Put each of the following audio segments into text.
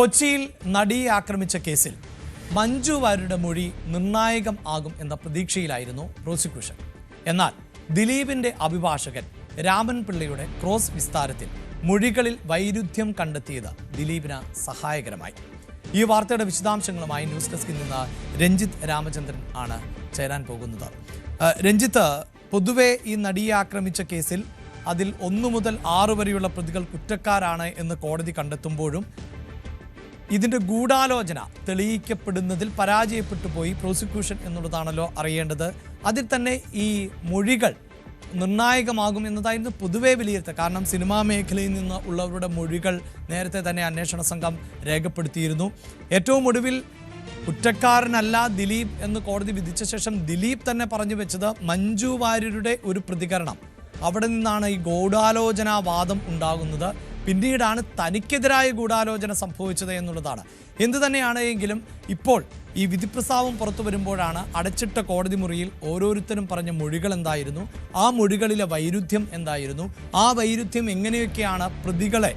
കൊച്ചിയിൽ നടിയെ ആക്രമിച്ച കേസിൽ മഞ്ജു വാര്യരുടെ മൊഴി നിർണായകം ആകും എന്ന പ്രതീക്ഷയിലായിരുന്നു പ്രോസിക്യൂഷൻ എന്നാൽ ദിലീപിന്റെ അഭിഭാഷകൻ രാമൻ പിള്ളയുടെ ക്രോസ് വിസ്താരത്തിൽ മൊഴികളിൽ വൈരുദ്ധ്യം കണ്ടെത്തിയത് ദിലീപിന് സഹായകരമായി. ഈ വാർത്തയുടെ വിശദാംശങ്ങളുമായി ന്യൂസ് ഡെസ്കിൽ നിന്ന് രഞ്ജിത്ത് രാമചന്ദ്രൻ ആണ് ചേരാൻ പോകുന്നത്. രഞ്ജിത്ത് പൊതുവെ ഈ നടിയെ ആക്രമിച്ച കേസിൽ അതിൽ ഒന്നു മുതൽ ആറു വരെയുള്ള പ്രതികൾ കുറ്റക്കാരാണ് എന്ന് കോടതി കണ്ടെത്തുമ്പോഴും ഇതിന്റെ ഗൂഢാലോചന തെളിയിക്കപ്പെടുന്നതിൽ പരാജയപ്പെട്ടു പോയി പ്രോസിക്യൂഷൻ എന്നുള്ളതാണല്ലോ അറിയേണ്ടത്. അതിൽ തന്നെ ഈ മൊഴികൾ നിർണായകമാകും എന്നതായിരുന്നു പൊതുവേ വിലയിരുത്തുക കാരണം സിനിമാ മേഖലയിൽ നിന്ന് ഉള്ളവരുടെ മൊഴികൾ നേരത്തെ തന്നെ അന്വേഷണ സംഘം രേഖപ്പെടുത്തിയിരുന്നു. ഏറ്റവും ഒടുവിൽ കുറ്റക്കാരനല്ല ദിലീപ് എന്ന് കോടതി വിധിച്ച ശേഷം ദിലീപ് തന്നെ പറഞ്ഞു വെച്ചത് മഞ്ജു വാര്യരുടെ ഒരു പ്രതികരണം. അവിടെ നിന്നാണ് ഈ ഗൂഢാലോചനാവാദം ഉണ്ടാകുന്നത്. പിന്നീടാണ് തനിക്കെതിരായ ഗൂഢാലോചന സംഭവിച്ചത് എന്നുള്ളതാണ്. എന്തു തന്നെയാണെങ്കിലും ഇപ്പോൾ ഈ വിധിപ്രസ്താവം പുറത്തു വരുമ്പോഴാണ് അടച്ചിട്ട കോടതി മുറിയിൽ ഓരോരുത്തരും പറഞ്ഞ മൊഴികൾ എന്തായിരുന്നു ആ മൊഴികളിലെ വൈരുദ്ധ്യം എന്തായിരുന്നു ആ വൈരുദ്ധ്യം എങ്ങനെയൊക്കെയാണ് പ്രതികളെ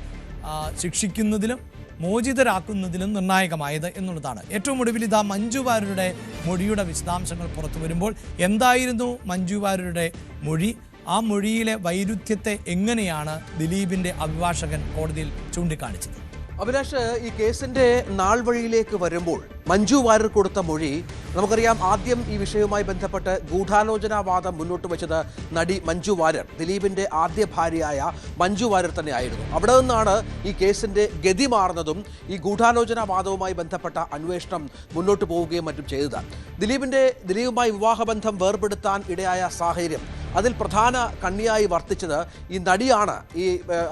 ശിക്ഷിക്കുന്നതിലും മോചിതരാക്കുന്നതിലും നിർണായകമായത് എന്നുള്ളതാണ്. ഏറ്റവും ഒടുവിൽ ഇതാ മഞ്ജു വാര്യരുടെ മൊഴിയുടെ വിശദാംശങ്ങൾ പുറത്തു വരുമ്പോൾ എന്തായിരുന്നു മഞ്ജു വാര്യരുടെ മൊഴി? ആ മൊഴിയിലെ വൈരുദ്ധ്യത്തെ എങ്ങനെയാണ് ദിലീപിന്റെ അഭിഭാഷകൻ കോടതിയിൽ ചൂണ്ടിക്കാണിച്ചത്? അഭിലാഷ് ഈ കേസിന്റെ നാൾ വഴിയിലേക്ക് വരുമ്പോൾ മഞ്ജു വാര്യർ കൊടുത്ത മൊഴി നമുക്കറിയാം ആദ്യം ഈ വിഷയവുമായി ബന്ധപ്പെട്ട് ഗൂഢാലോചനാവാദം മുന്നോട്ട് വെച്ചത് നടി മഞ്ജു വാര്യർ. ദിലീപിന്റെ ആദ്യ ഭാര്യയായ മഞ്ജു വാര്യർ തന്നെയായിരുന്നു. അവിടെ നിന്നാണ് ഈ കേസിന്റെ ഗതി മാറുന്നതും ഈ ഗൂഢാലോചനാവാദവുമായി ബന്ധപ്പെട്ട അന്വേഷണം മുന്നോട്ട് പോവുകയും മറ്റും ചെയ്തത്. ദിലീപിന്റെ ദിലീപുമായി വിവാഹബന്ധം വേർപെടുത്താൻ ഇടയായ സാഹചര്യം അതിൽ പ്രധാന കണ്ണിയായി വർത്തിച്ചത് ഈ നടിയാണ് ഈ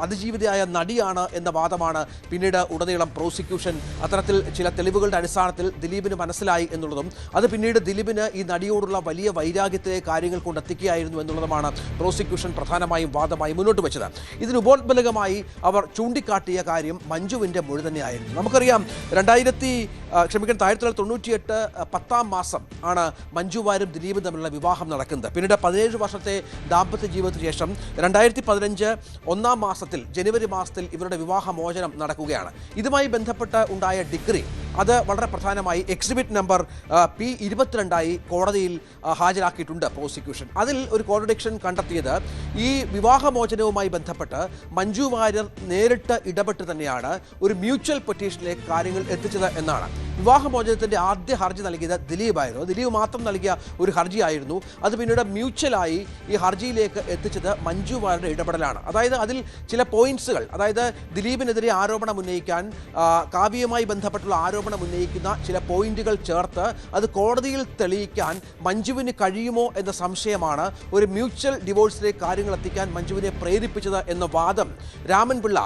അതിജീവിതയായ നടിയാണ് എന്ന വാദമാണ് പിന്നീട് ഉടനീളം പ്രോസിക്യൂഷൻ അത്തരത്തിൽ ചില തെളിവുകളുടെ അടിസ്ഥാനത്തിൽ ദിലീപിന് മനസ്സിലായി എന്നുള്ളതും അത് പിന്നീട് ദിലീപിന് ഈ നടിയോടുള്ള വലിയ വൈരാഗ്യത്തെ കാര്യങ്ങൾ കൊണ്ടെത്തിക്കുകയായിരുന്നു എന്നുള്ളതുമാണ് പ്രോസിക്യൂഷൻ പ്രധാനമായും വാദമായി മുന്നോട്ട് വെച്ചത്. ഇതിനുപോത്ബലകമായി അവർ ചൂണ്ടിക്കാട്ടിയ കാര്യം മഞ്ജുവിന്റെ മൊഴി തന്നെയായിരുന്നു. നമുക്കറിയാം രണ്ടായിരത്തി ക്ഷമിക്കണം ആയിരത്തി തൊണ്ണൂറ്റിയെട്ട് പത്താം മാസം ആണ് മഞ്ജുവാരും ദിലീപും തമ്മിലുള്ള വിവാഹം നടക്കുന്നത്. പിന്നീട് പതിനേഴ് വർഷത്തെ ദാമ്പത്യ ജീവിതത്തിന് ശേഷം രണ്ടായിരത്തി പതിനഞ്ച് ഒന്നാം മാസത്തിൽ ജനുവരി മാസത്തിൽ ഇവരുടെ വിവാഹമോചനം നടക്കുകയാണ്. ഇതുമായി ബന്ധപ്പെട്ട് ഉണ്ടായ ഡിഗ്രി അത് വളരെ പ്രധാനമായി എക്സിബിറ്റ് നമ്പർ പി ഇരുപത്തിരണ്ടായി കോടതിയിൽ ഹാജരാക്കിയിട്ടുണ്ട് പ്രോസിക്യൂഷൻ അതിൽ ഒരു കോൺട്രഡിക്ഷൻ കണ്ടെത്തിയത് ഈ വിവാഹമോചനവുമായി ബന്ധപ്പെട്ട് മഞ്ജു വാര്യർ നേരിട്ട് ഇടപെട്ട് തന്നെയാണ് ഒരു മ്യൂച്വൽ പെറ്റീഷനിലേക്ക് കാര്യങ്ങൾ എത്തിച്ചത് എന്നാണ്. വിവാഹമോചനത്തിന്റെ ആദ്യ ഹർജി നൽകിയത് ദിലീപായിരുന്നു. ദിലീപ് മാത്രം നൽകിയ ഒരു ഹർജിയായിരുന്നു. അത് പിന്നീട് മ്യൂച്വലായി ഈ ഹർജിയിലേക്ക് എത്തിച്ചത് മഞ്ജു വാര്യരുടെ ഇടപെടലാണ്. അതായത് അതിൽ ചില പോയിന്റ്സുകൾ അതായത് ദിലീപിനെതിരെ ആരോപണം ഉന്നയിക്കാൻ കാവ്യയുമായി ബന്ധപ്പെട്ടുള്ള ആരോപണം ഉന്നയിക്കുന്ന ചില പോയിന്റുകൾ ചേർത്ത് അത് കോടതിയിൽ തെളിയിക്കാൻ മഞ്ജുവിന് കഴിയുമോ എന്ന സംശയമാണ് ഒരു മ്യൂച്വൽ ഡിവോഴ്സിലേക്ക് കാര്യങ്ങൾ എത്തിക്കാൻ മഞ്ജുവിനെ പ്രേരിപ്പിച്ചത് എന്ന വാദം രാമൻപിള്ള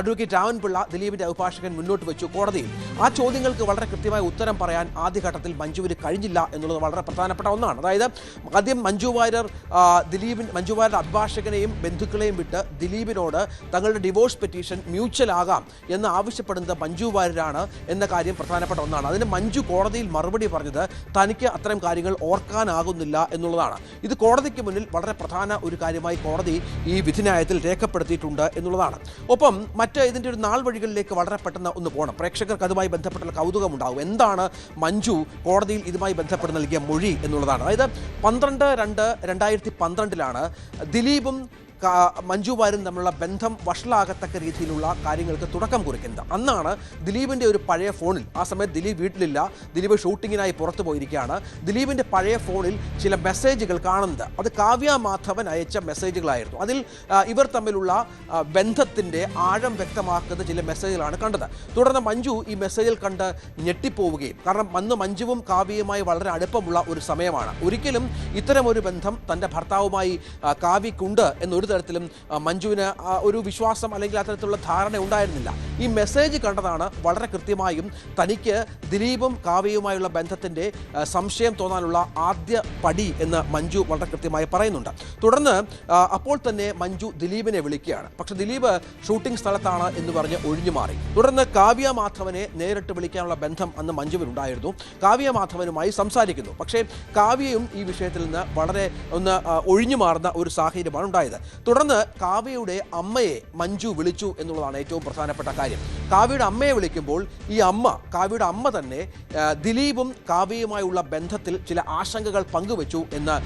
അഡ്വക്കേറ്റ് രാമൻപിള്ള ദിലീപിന്റെ അഭിഭാഷകൻ മുന്നോട്ട് വെച്ചു കോടതിയിൽ. ആ ചോദ്യങ്ങൾക്ക് വളരെ കൃത്യമായ ഉത്തരം പറയാൻ ആദ്യഘട്ടത്തിൽ മഞ്ജുവിന് കഴിഞ്ഞില്ല എന്നുള്ളത് വളരെ പ്രധാനപ്പെട്ട ഒന്നാണ്. അതായത് ആദ്യം മഞ്ജു വാര്യർ ദിലീപിൻ മഞ്ജു വാര്യരുടെ അഭിഭാഷകനെയും ബന്ധുക്കളെയും വിട്ട് ദിലീപിനോട് തങ്ങളുടെ ഡിവോഴ്സ് പെറ്റീഷൻ മ്യൂച്വൽ ആകാം എന്ന് ആവശ്യപ്പെടുന്നത് മഞ്ജു വാര്യരാണ് എന്ന കാര്യം പ്രധാനപ്പെട്ട ഒന്നാണ്. അതിന് മഞ്ജു കോടതിയിൽ മറുപടി പറഞ്ഞത് തനിക്ക് അത്തരം കാര്യങ്ങൾ ഓർക്കാനാകുന്നില്ല എന്നുള്ളതാണ്. ഇത് കോടതിക്ക് മുന്നിൽ വളരെ പ്രധാന ഒരു കാര്യമായി കോടതി ഈ വിധിന്യായത്തിൽ രേഖപ്പെടുത്തിയിട്ടുണ്ട് എന്നുള്ളതാണ്. ഒപ്പം മറ്റ് ഇതിന്റെ ഒരു നാൾ വഴികളിലേക്ക് വളരെ പെട്ടെന്ന് ഒന്ന് പോകണം. പ്രേക്ഷകർക്ക് അതുമായി ബന്ധപ്പെട്ടുള്ള കൗതുകം കൗതുകമുണ്ടാകും. എന്താണ് മഞ്ജു കോടതിയിൽ ഇതുമായി ബന്ധപ്പെട്ട് നൽകിയ മൊഴി എന്നുള്ളതാണ്. അതായത് പന്ത്രണ്ട് രണ്ട് രണ്ടായിരത്തി പന്ത്രണ്ടിലാണ് ദിലീപും കാ- മഞ്ജു വാര്യരും തമ്മിലുള്ള ബന്ധം വഷളാകത്തക്ക രീതിയിലുള്ള കാര്യങ്ങൾക്ക് തുടക്കം കുറിക്കുന്നത്. അന്നാണ് ദിലീപിന്റെ ഒരു പഴയ ഫോണിൽ ആ സമയത്ത് ദിലീപ് വീട്ടിലില്ല ദിലീപ് ഷൂട്ടിങ്ങിനായി പുറത്തു പോയിരിക്കുകയാണ്. ദിലീപിന്റെ പഴയ ഫോണിൽ ചില മെസ്സേജുകൾ കാണുന്നത്. അത് കാവ്യ മാധവൻ അയച്ച മെസ്സേജുകളായിരുന്നു. അതിൽ ഇവർ തമ്മിലുള്ള ബന്ധത്തിന്റെ ആഴം വ്യക്തമാക്കുന്ന ചില മെസ്സേജുകളാണ് കണ്ടത്. തുടർന്ന് മഞ്ജു ഈ മെസ്സേജിൽ കണ്ട് ഞെട്ടിപ്പോവുകയും കാരണം അന്ന് മഞ്ജുവും കാവ്യയുമായി വളരെ അടുപ്പമുള്ള ഒരു സമയമാണ്. ഒരിക്കലും ഇത്തരമൊരു ബന്ധം തന്റെ ഭർത്താവുമായി കാവ്യക്കുണ്ട് എന്നൊരു തരത്തിലും മഞ്ജുവിന് ഒരു വിശ്വാസം അല്ലെങ്കിൽ അത്തരത്തിലുള്ള ധാരണ ഉണ്ടായിരുന്നില്ല. ഈ മെസ്സേജ് കണ്ടതാണ് വളരെ കൃത്യമായും തനിക്ക് ദിലീപും കാവ്യയുമായുള്ള ബന്ധത്തിന്റെ സംശയം തോന്നാനുള്ള ആദ്യ പടി എന്ന് മഞ്ജു വളരെ കൃത്യമായി പറയുന്നുണ്ട്. തുടർന്ന് അപ്പോൾ തന്നെ മഞ്ജു ദിലീപിനെ വിളിക്കുകയാണ്. പക്ഷെ ദിലീപ് ഷൂട്ടിംഗ് സ്ഥലത്താണ് എന്ന് പറഞ്ഞ് ഒഴിഞ്ഞു മാറി. തുടർന്ന് കാവ്യ മാധവനെ നേരിട്ട് വിളിക്കാനുള്ള ബന്ധം അന്ന് മഞ്ജുവിനുണ്ടായിരുന്നു കാവ്യ മാധവനുമായി സംസാരിക്കുന്നു. പക്ഷേ കാവ്യയും ഈ വിഷയത്തിൽ നിന്ന് വളരെ ഒന്ന് ഒഴിഞ്ഞു മാറുന്ന ഒരു സാഹചര്യമാണ് ഉണ്ടായത്. തുടർന്ന് കാവ്യയുടെ അമ്മയെ മഞ്ജു വിളിച്ചു എന്നുള്ളതാണ് ഏറ്റവും പ്രധാനപ്പെട്ട കാര്യം. കാവ്യയുടെ അമ്മയെ വിളിക്കുമ്പോൾ ഈ അമ്മ കാവ്യയുടെ അമ്മ തന്നെ ദിലീപും കാവ്യയുമായുള്ള ബന്ധത്തിൽ ചില ആശങ്കകൾ പങ്കുവച്ചു എന്ന്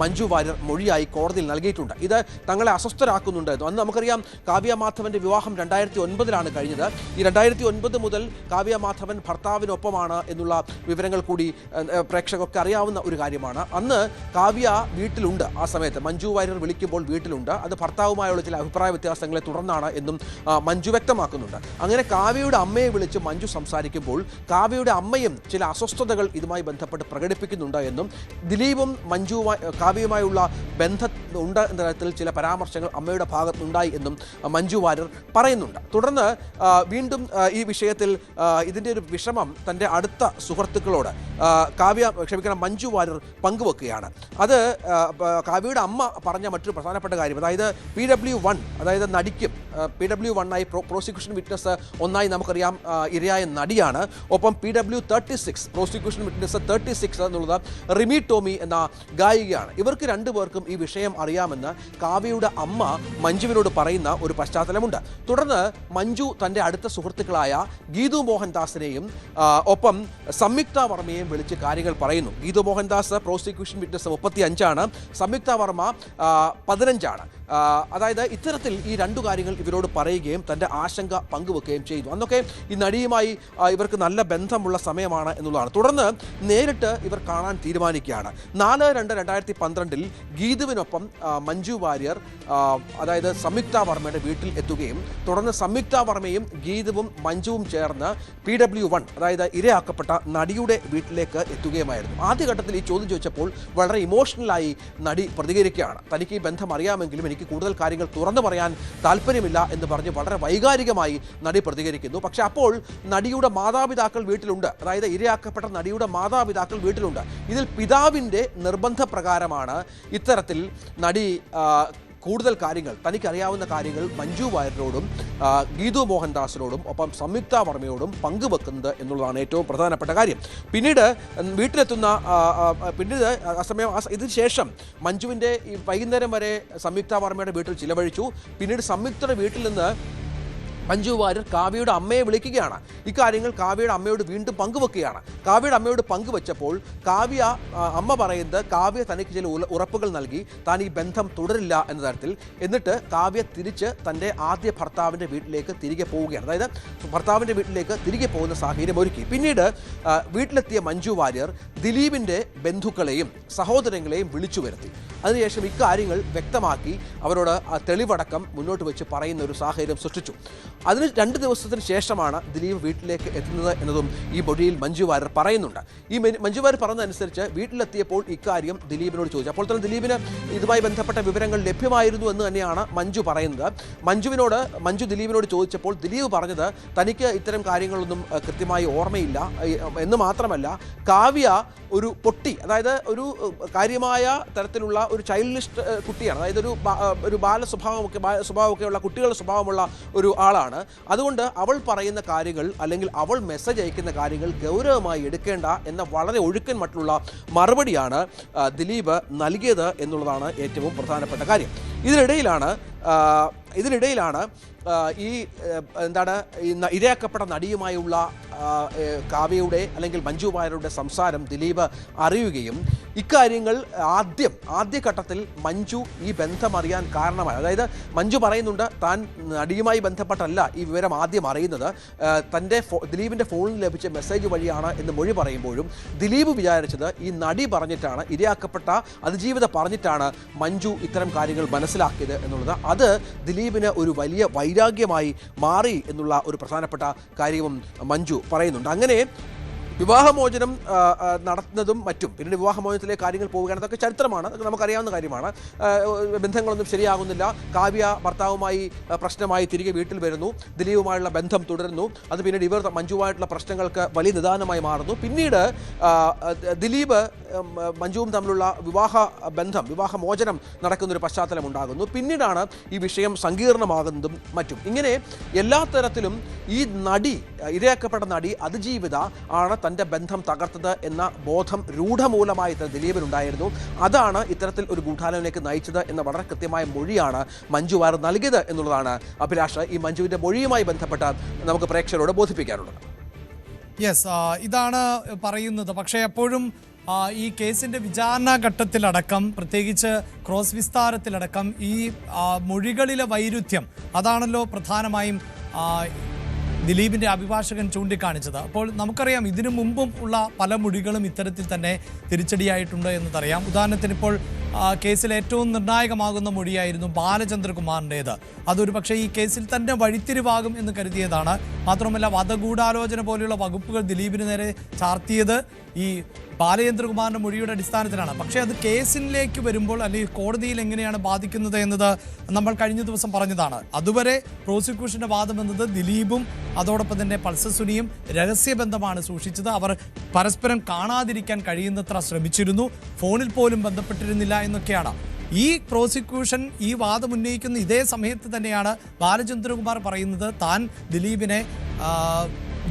മഞ്ജു വാര്യർ മൊഴിയായി കോടതിയിൽ നൽകിയിട്ടുണ്ട്. ഇത് തങ്ങളെ അസ്വസ്ഥരാക്കുന്നുണ്ട്. അന്ന് നമുക്കറിയാം കാവ്യ മാധവന്റെ വിവാഹം രണ്ടായിരത്തി ഒൻപതിലാണ് കഴിഞ്ഞത്. ഈ രണ്ടായിരത്തി ഒൻപത് മുതൽ കാവ്യ മാധവൻ ഭർത്താവിനൊപ്പമാണ് എന്നുള്ള വിവരങ്ങൾ കൂടി പ്രേക്ഷകർക്ക് അറിയാവുന്ന ഒരു കാര്യമാണ്. അന്ന് കാവ്യ വീട്ടിലുണ്ട് ആ സമയത്ത്. മഞ്ജു വാര്യർ വിളിക്കുമ്പോൾ വീട്ടിലുണ്ട്. അത് ഭർത്താവുമായുള്ള ചില അഭിപ്രായ വ്യത്യാസങ്ങളെ തുടർന്നാണ് എന്നും മഞ്ജു വ്യക്തമാക്കുന്നുണ്ട്. അങ്ങനെ കാവ്യയുടെ അമ്മയെ വിളിച്ച് മഞ്ജു സംസാരിക്കുമ്പോൾ കാവ്യയുടെ അമ്മയും ചില അസ്വസ്ഥതകൾ ഇതുമായി ബന്ധപ്പെട്ട് പ്രകടിപ്പിക്കുന്നുണ്ട് എന്നും ദിലീപും മഞ്ജുവുമായി കാവ്യയുമായുള്ള ബന്ധം ഉണ്ട് എന്ന തരത്തിൽ ചില പരാമർശങ്ങൾ അമ്മയുടെ ഭാഗത്തുണ്ടായി എന്നും മഞ്ജു വാര്യർ പറയുന്നുണ്ട്. തുടർന്ന് വീണ്ടും ഈ വിഷയത്തിൽ ഇതിന്റെ ഒരു വിഷമം തന്റെ അടുത്ത സുഹൃത്തുക്കളോട് കാവ്യ ക്ഷമിക്കണം മഞ്ജു വാര്യർ പങ്കുവെക്കുകയാണ്. അത് കാവ്യയുടെ അമ്മ പറഞ്ഞ മറ്റൊരു പ്രധാനപ്പെട്ട കാര്യം അതായത് പി ഡബ്ല്യു വൺ അതായത് നടിക്കും P W pro prosecution witness ഒന്നായി നമുക്കറിയാം ഇരയായ നടിയാണ്. ഒപ്പം P W thirty six prosecution witness thirty six എന്നുള്ളത് റിമി ടോമി എന്ന ഗായികയാണ്. ഇവർക്ക് രണ്ടുപേർക്കും ഈ വിഷയം അറിയാമെന്ന് കാവ്യയുടെ അമ്മ മഞ്ജുവിനോട് പറയുന്ന ഒരു പശ്ചാത്തലമുണ്ട്. തുടർന്ന് മഞ്ജു തന്റെ അടുത്ത സുഹൃത്തുക്കളായ ഗീതു മോഹൻദാസിനെയും ഒപ്പം സംയുക്ത വർമ്മയെയും വിളിച്ച് കാര്യങ്ങൾ പറയുന്നു. ഗീതു മോഹൻദാസ് പ്രോസിക്യൂഷൻ വിറ്റ്നസ് മുപ്പത്തി അഞ്ചാണ് സംയുക്ത വർമ്മ പതിനഞ്ചാണ്. അതായത് ഇത്തരത്തിൽ ഈ രണ്ടു കാര്യങ്ങൾ ഇവരോട് പറയുകയും തന്റെ ആശങ്ക പങ്കുവെക്കുകയും ചെയ്തു. അന്നൊക്കെ ഈ നടിയുമായി ഇവർക്ക് നല്ല ബന്ധമുള്ള സമയമാണ് എന്നുള്ളതാണ്. തുടർന്ന് നേരിട്ട് ഇവർ കാണാൻ തീരുമാനിക്കുകയാണ്. നാല് രണ്ട് രണ്ടായിരത്തി പന്ത്രണ്ടിൽ ഗീതുവിനൊപ്പം മഞ്ജു വാര്യർ അതായത് സംയുക്ത വർമ്മയുടെ വീട്ടിൽ എത്തുകയും തുടർന്ന് സംയുക്ത വർമ്മയും ഗീതുവും മഞ്ജുവും ചേർന്ന് പി ഡബ്ല്യു വൺ അതായത് ഇരയാക്കപ്പെട്ട നടിയുടെ വീട്ടിലേക്ക് എത്തുകയുമായിരുന്നു. ആദ്യഘട്ടത്തിൽ ഈ ചോദ്യം ചോദിച്ചപ്പോൾ വളരെ ഇമോഷണലായി നടി പ്രതികരിക്കുകയാണ്. തനിക്ക് ഈ ബന്ധം അറിയാമെങ്കിലും എനിക്ക് കൂടുതൽ കാര്യങ്ങൾ തുറന്നു പറയാൻ താല്പര്യമില്ല എന്ന് പറഞ്ഞ് വളരെ വൈകാരികമായി നടി പ്രതികരിക്കുന്നു. പക്ഷെ അപ്പോൾ നടിയുടെ മാതാപിതാക്കൾ വീട്ടിലുണ്ട്. അതായത് ഇരയാക്കപ്പെട്ട നടിയുടെ മാതാപിതാക്കൾ വീട്ടിലുണ്ട്. ഇതിൽ പിതാവിന്റെ നിർബന്ധപ്രകാരമാണ് ഇത്തരത്തിൽ നടി കൂടുതൽ കാര്യങ്ങൾ തനിക്കറിയാവുന്ന കാര്യങ്ങൾ മഞ്ജു വാര്യരോടും ഗീതു മോഹൻദാസിനോടും ഒപ്പം സംയുക്ത വർമ്മയോടും പങ്കുവെക്കുന്നത് എന്നുള്ളതാണ് ഏറ്റവും പ്രധാനപ്പെട്ട കാര്യം. പിന്നീട് വീട്ടിലെത്തുന്ന പിന്നീട് ആ സമയം ആ ഇതിന് ശേഷം മഞ്ജുവിന്റെ ഈ വൈകുന്നേരം വരെ സംയുക്ത വർമ്മയുടെ വീട്ടിൽ ചിലവഴിച്ചു. പിന്നീട് സംയുക്തയുടെ വീട്ടിൽ നിന്ന് മഞ്ജു വാര്യർ കാവ്യയുടെ അമ്മയെ വിളിക്കുകയാണ്. ഇക്കാര്യങ്ങൾ കാവ്യയുടെ അമ്മയോട് വീണ്ടും പങ്കുവെക്കുകയാണ്. കാവ്യയുടെ അമ്മയോട് പങ്കുവെച്ചപ്പോൾ കാവ്യ അമ്മ പറയുന്നത് കാവ്യ തനിക്ക് ചില ഉറപ്പുകൾ നൽകി താൻ ഈ ബന്ധം തുടരില്ല എന്ന തരത്തിൽ. എന്നിട്ട് കാവ്യ തിരിച്ച് തന്റെ ആദ്യ ഭർത്താവിന്റെ വീട്ടിലേക്ക് തിരികെ പോവുകയാണ്. അതായത് ഭർത്താവിന്റെ വീട്ടിലേക്ക് തിരികെ പോകുന്ന സാഹചര്യം ഒരുക്കി. പിന്നീട് വീട്ടിലെത്തിയ മഞ്ജു വാര്യർ ദിലീപിന്റെ ബന്ധുക്കളെയും സഹോദരങ്ങളെയും വിളിച്ചു വരുത്തി. അതിനുശേഷം ഇക്കാര്യങ്ങൾ വ്യക്തമാക്കി അവരോട് തെളിവടക്കം മുന്നോട്ട് വെച്ച് പറയുന്ന ഒരു സാഹചര്യം സൃഷ്ടിച്ചു. അതിന് രണ്ട് ദിവസത്തിന് ശേഷമാണ് ദിലീപ് വീട്ടിലേക്ക് എത്തുന്നത് എന്നതും ഈ മൊഴിയിൽ മഞ്ജു വാര്യർ പറയുന്നുണ്ട്. ഈ മഞ്ജു വാര്യർ പറഞ്ഞതനുസരിച്ച് വീട്ടിലെത്തിയപ്പോൾ ഇക്കാര്യം ദിലീപിനോട് ചോദിച്ചു. അപ്പോൾ തന്നെ ദിലീപിന് ഇതുമായി ബന്ധപ്പെട്ട വിവരങ്ങൾ ലഭ്യമായിരുന്നു എന്ന് തന്നെയാണ് മഞ്ജു പറയുന്നത്. മഞ്ജുവിനോട് മഞ്ജു ദിലീപിനോട് ചോദിച്ചപ്പോൾ ദിലീപ് പറഞ്ഞത് തനിക്ക് ഇത്തരം കാര്യങ്ങളൊന്നും കൃത്യമായി ഓർമ്മയില്ല. എന്ന് മാത്രമല്ല കാവ്യ ഒരു പൊട്ടി അതായത് ഒരു കാര്യമായ തരത്തിലുള്ള ഒരു ചൈൽഡിഷ് കുട്ടിയാണ്. അതായത് ഒരു ഒരു ബാല സ്വഭാവമൊക്കെ സ്വഭാവമൊക്കെയുള്ള കുട്ടികളുടെ സ്വഭാവമുള്ള ഒരു ആളാണ്. അതുകൊണ്ട് അവൾ പറയുന്ന കാര്യങ്ങൾ അല്ലെങ്കിൽ അവൾ മെസ്സേജ് അയക്കുന്ന കാര്യങ്ങൾ ഗൗരവമായി എടുക്കേണ്ട എന്ന വളരെ ഒഴുക്കൻ മറ്റുള്ള മറുപടിയാണ് ദിലീപ് നൽകിയത് എന്നുള്ളതാണ് ഏറ്റവും പ്രധാനപ്പെട്ട കാര്യം. ഇതിനിടയിലാണ് ഇതിനിടയിലാണ് ഈ എന്താണ് ഈ ഇരയാക്കപ്പെട്ട നടിയുമായുള്ള കാവ്യയുടെ അല്ലെങ്കിൽ മഞ്ജു വാര്യരുടെ സംസാരം ദിലീപ് അറിയുകയും ഇക്കാര്യങ്ങൾ ആദ്യം ആദ്യഘട്ടത്തിൽ മഞ്ജു ഈ ബന്ധം അറിയാൻ കാരണമായി. അതായത് മഞ്ജു പറയുന്നുണ്ട് താൻ നടിയുമായി ബന്ധപ്പെട്ടല്ല ഈ വിവരം ആദ്യം അറിയുന്നത്. തന്റെ ഫോ ദിലീപിന്റെ ഫോണിൽ ലഭിച്ച മെസ്സേജ് വഴിയാണ് എന്ന് മൊഴി പറയുമ്പോഴും ദിലീപ് വിചാരിച്ചത് ഈ നടി പറഞ്ഞിട്ടാണ് ഇരയാക്കപ്പെട്ട അതിജീവിത പറഞ്ഞിട്ടാണ് മഞ്ജു ഇത്തരം കാര്യങ്ങൾ മനസ്സിലാക്കിയത് എന്നുള്ളത്. അത് ദിലീപിന് ഒരു വലിയ വൈരാഗ്യമായി മാറി എന്നുള്ള ഒരു പ്രധാനപ്പെട്ട കാര്യവും മഞ്ജു പറയുന്നുണ്ട്. അങ്ങനെ വിവാഹമോചനം നടത്തുന്നതും മറ്റും പിന്നീട് വിവാഹമോചനത്തിലെ കാര്യങ്ങൾ പോവുകയാണ്. അതൊക്കെ ചരിത്രമാണ് അതൊക്കെ നമുക്കറിയാവുന്ന കാര്യമാണ്. ബന്ധങ്ങളൊന്നും ശരിയാകുന്നില്ല. കാവ്യ ഭർത്താവുമായി പ്രശ്നമായി തിരികെ വീട്ടിൽ വരുന്നു. ദിലീപുമായുള്ള ബന്ധം തുടരുന്നു. അത് പിന്നീട് ഇവർ മഞ്ജുവായിട്ടുള്ള പ്രശ്നങ്ങൾക്ക് വലിയ നിദാനമായി മാറുന്നു. പിന്നീട് ദിലീപ് മഞ്ജുവും തമ്മിലുള്ള വിവാഹ ബന്ധം വിവാഹ മോചനം നടക്കുന്നൊരു പശ്ചാത്തലം ഉണ്ടാകുന്നു. പിന്നീടാണ് ഈ വിഷയം സങ്കീർണമാകുന്നതും മറ്റും. ഇങ്ങനെ എല്ലാ തരത്തിലും ഈ നടി ഇരയാക്കപ്പെട്ട നടി അതിജീവിത ആണ് തന്റെ ബന്ധം തകർത്തത് എന്ന ബോധം രൂഢമൂലമായി ദിലീപിനുണ്ടായിരുന്നു. അതാണ് ഇത്തരത്തിൽ ഒരു ഗൂഢാലോചനയ്ക്ക് നയിച്ചത് എന്ന വളരെ കൃത്യമായ മൊഴിയാണ് മഞ്ജു വാർ നൽകിയത് എന്നുള്ളതാണ് അഭിലാഷ്. ഈ മഞ്ജുവിന്റെ മൊഴിയുമായി ബന്ധപ്പെട്ട് നമുക്ക് പ്രേക്ഷകരോട് ബോധിപ്പിക്കാറുള്ളത് യെസ് ഇതാണ് പറയുന്നത്. പക്ഷേ എപ്പോഴും ഈ കേസിന്റെ വിചാരണ ഘട്ടത്തിലടക്കം പ്രത്യേകിച്ച് ക്രോസ് വിസ്താരത്തിലടക്കം ഈ മൊഴികളിലെ വൈരുദ്ധ്യം അതാണല്ലോ പ്രധാനമായും ദിലീപിന്റെ അഭിഭാഷകൻ ചൂണ്ടിക്കാണിച്ചത്. അപ്പോൾ നമുക്കറിയാം ഇതിനു മുമ്പും ഉള്ള പല മൊഴികളും ഇത്തരത്തിൽ തന്നെ തിരിച്ചടിയായിട്ടുണ്ട് എന്നതറിയാം. ഉദാഹരണത്തിന് ഇപ്പോൾ കേസിൽ ഏറ്റവും നിർണായകമാകുന്ന മൊഴിയായിരുന്നു ബാലചന്ദ്രകുമാറിന്റേത് അതൊരു പക്ഷേ ഈ കേസിൽ തന്നെ വഴിത്തിരിവാകും എന്ന് കരുതിയതാണ്. മാത്രമല്ല വധഗൂഢാലോചന പോലെയുള്ള വകുപ്പുകൾ ദിലീപിന് നേരെ ചാർത്തിയത് ഈ ബാലചന്ദ്രകുമാറിന്റെ മൊഴിയുടെ അടിസ്ഥാനത്തിലാണ്. പക്ഷേ അത് കേസിലേക്ക് വരുമ്പോൾ അല്ലെങ്കിൽ കോടതിയിൽ എങ്ങനെയാണ് ബാധിക്കുന്നത് എന്നത് നമ്മൾ കഴിഞ്ഞ ദിവസം പറഞ്ഞതാണ്. അതുവരെ പ്രോസിക്യൂഷന്റെ വാദം എന്നത് ദിലീപും അതോടൊപ്പം തന്നെ പൾസസുനിയും രഹസ്യബന്ധമാണ് സൂക്ഷിച്ചത്. അവർ പരസ്പരം കാണാതിരിക്കാൻ കഴിയുന്നത്ര ശ്രമിച്ചിരുന്നു. ഫോണിൽ പോലും ബന്ധപ്പെട്ടിരുന്നില്ല എന്നൊക്കെയാണ്. ഈ പ്രോസിക്യൂഷൻ ഈ വാദം ഉന്നയിക്കുന്ന ഇതേ സമയത്ത് തന്നെയാണ് ബാലചന്ദ്രകുമാർ പറയുന്നത്. താൻ ദിലീപിനെ